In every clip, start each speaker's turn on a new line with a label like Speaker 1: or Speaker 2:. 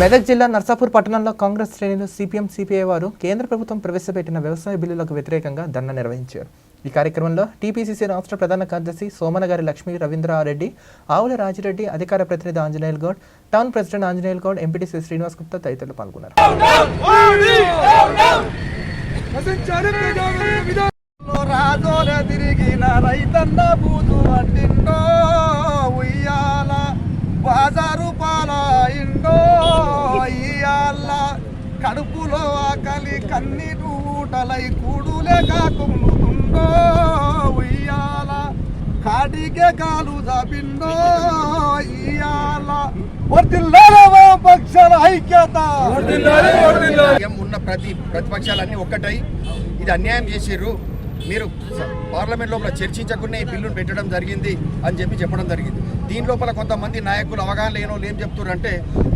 Speaker 1: మెదక్ జిల్లా నర్సాపూర్ పట్టణంలో కాంగ్రెస్ శ్రేణులు సిపిఎం సిపిఐ వారు కేంద్ర ప్రభుత్వం ప్రవేశపెట్టిన వ్యవసాయ బిల్లులకు వ్యతిరేకంగా ధర్నా నిర్వహించారు. ఈ కార్యక్రమంలో టీపీసీసీ రాష్ట్ర ప్రధాన కార్యదర్శి సోమనగారి లక్ష్మీ రవీంద్రారెడ్డి ఆవుల రాజిరెడ్డి అధికార ప్రతినిధి Anjaneyul Goud town president Anjaneyul Goud MPTC Srinivas Gupta తదితరులు పాల్గొన్నారు.
Speaker 2: కడుపులో ఆకలి కన్నీరు ఊటలై కూడులే కాకుండుతుండో ఉయ్యాల. కాటికే కాలు జాపిండో ఇయ్యాల. పక్షాల ఐక్యత.
Speaker 3: ఉన్న ప్రతి ప్రతిపక్షాలన్నీ ఒక్కటై ఇది అన్యాయం చేసిర్రు. మీరు పార్లమెంట్ లోపల చర్చించకుండా ఈ బిల్లును పెట్టడం జరిగింది అని చెప్పి చెప్పడం జరిగింది. దీని లోపల కొంతమంది నాయకులు అవగాహన లేని ఏం చెప్తున్నారంటే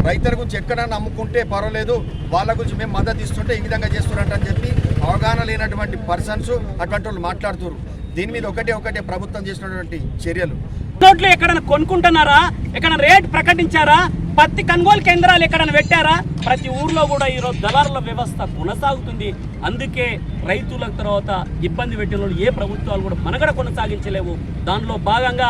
Speaker 3: రైతుల గురించి ఎక్కడైనా అమ్ముకుంటే పర్వాలేదు వాళ్ళ గురించి మేము మద్దతు ఇస్తుంటే ఈ విధంగా చేస్తున్నారంట అని చెప్పి అవగాహన లేనటువంటి పర్సన్స్ అటువంటి వాళ్ళు మాట్లాడుతున్నారు. దీని మీద ఒకటే ఒకటే ప్రభుత్వం చేసినటువంటి చర్యలు.
Speaker 4: నోట్లు ఎక్కడైనా కొనుక్కుంటున్నారా? ఎక్కడ రేట్ ప్రకటించారా? పత్తి కొనుగోలు కేంద్రాలు ఎక్కడైనా పెట్టారా? ప్రతి ఊర్లో కూడా ఈరోజు దళారుల వ్యవస్థ కొనసాగుతుంది. అందుకే రైతుల తర్వాత ఇబ్బంది పెట్టిన వాళ్ళు ఏ ప్రభుత్వాలు కూడా మనగడ కొనసాగించలేవు. దానిలో భాగంగా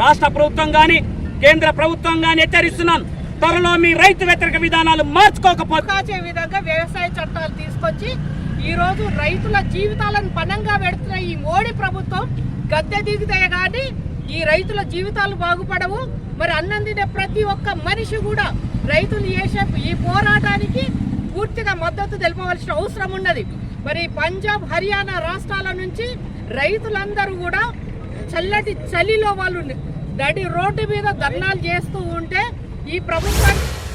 Speaker 4: రాష్ట్ర ప్రభుత్వం కానీ కేంద్ర ప్రభుత్వం కానీ హెచ్చరిస్తున్నాను త్వరలో మీ రైతు వ్యతిరేక విధానాలు మార్చుకోకపోతే
Speaker 5: విధంగా వ్యవసాయ చట్టాలు తీసుకొచ్చి ఈ రోజు రైతుల జీవితాలను పణంగా పెడుతున్న ఈ మోడీ ప్రభుత్వం గద్దె దిగుతాయి కానీ ఈ రైతుల జీవితాలు బాగుపడవు. మరి అన్నం తినే ప్రతి ఒక్క మనిషి కూడా రైతులు చేసే ఈ పోరాటానికి పూర్తిగా మద్దతు తెలపవలసిన అవసరం ఉన్నది. మరి పంజాబ్ హర్యానా రాష్ట్రాల నుంచి రైతులందరూ కూడా చల్లటి చలిలో వాళ్ళు నడి రోడ్డు మీద ధర్నాలు చేస్తూ ఉంటే ఈ ప్రభుత్వానికి